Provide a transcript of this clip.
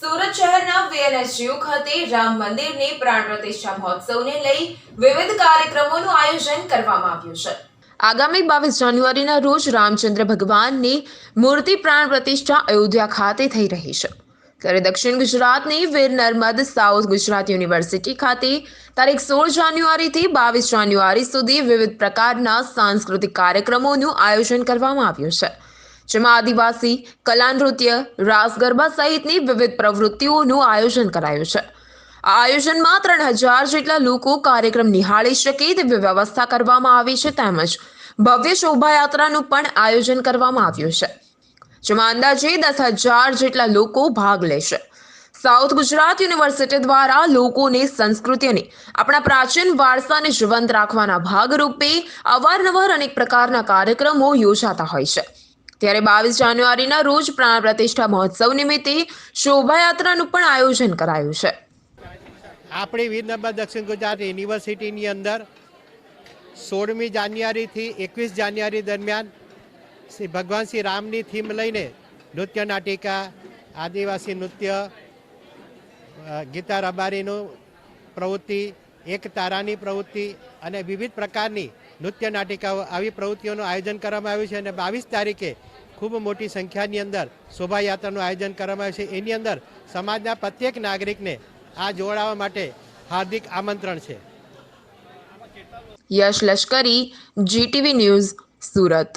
સુરત શહેરના વીએનએસયુ ખાતે રામ મંદિરની પ્રાણ પ્રતિષ્ઠા મહોત્સવને લઈ વિવિધ કાર્યક્રમોનું આયોજન કરવામાં આવ્યું છે. આગામી બાવીસ જાન્યુઆરીના રોજ રામચંદ્ર ભગવાનની મૂર્તિ પ્રાણ પ્રતિષ્ઠા અયોધ્યા ખાતે થઈ રહી છે. ત્યારે દક્ષિણ ગુજરાતની વીર નર્મદ સાઉથ ગુજરાત યુનિવર્સિટી ખાતે તારીખ સોળ જાન્યુઆરીથી બાવીસ જાન્યુઆરી સુધી વિવિધ પ્રકારના સાંસ્કૃતિક કાર્યક્રમોનું આયોજન કરવામાં આવ્યું છે. જેમાં આદિવાસી કલા નૃત્ય રાસ ગરબા સહિતની વિવિધ પ્રવૃત્તિઓનું આયોજન કરાયું છે. આ આયોજનમાં ત્રણ હજાર જેટલા લોકો કાર્યક્રમ નિહાળી શકે તેવી વ્યવસ્થા કરવામાં આવી છે તેમજ ભવ્ય શોભાયાત્રાનું પણ આયોજન કરવામાં આવ્યું છે. જેમાં અંદાજે દસ હજાર જેટલા લોકો ભાગ લેશે. સાઉથ ગુજરાત યુનિવર્સિટી દ્વારા લોકોને સંસ્કૃતિને આપણા પ્રાચીન વારસાને જીવંત રાખવાના ભાગરૂપે અવારનવાર અનેક પ્રકારના કાર્યક્રમો યોજાતા હોય છે. ત્યારે બાવીસ જાન્યુઆરીના રોજ પ્રાણ પ્રતિષ્ઠા મહોત્સવ નિમિત્તે શોભાયાત્રાનું પણ આયોજન કરાયું છે. આપણી વીર દક્ષિણ ગુજરાત યુનિવર્સિટીની અંદર સોળમી જાન્યુઆરીથી એકવીસ જાન્યુઆરી દરમિયાન શ્રી ભગવાન શ્રી રામની થીમ લઈને નૃત્ય નાટિકા, આદિવાસી નૃત્ય ગીતા રબારીનું પ્રવૃત્તિ, એક તારાની પ્રવૃત્તિ અને વિવિધ પ્રકારની નૃત્ય નાટિકાઓ આવી પ્રવૃત્તિઓનું આયોજન કરવામાં આવ્યું છે અને બાવીસ તારીખે ખૂબ મોટી સંખ્યાની અંદર શોભાયાત્રાનું આયોજન કરવામાં આવ્યું છે. એની અંદર સમાજના પ્રત્યેક નાગરિકને આ જોડાવા માટે હાર્દિક આમંત્રણ છે. યશ લશ્કરી જીટીવી ન્યૂઝ સુરત.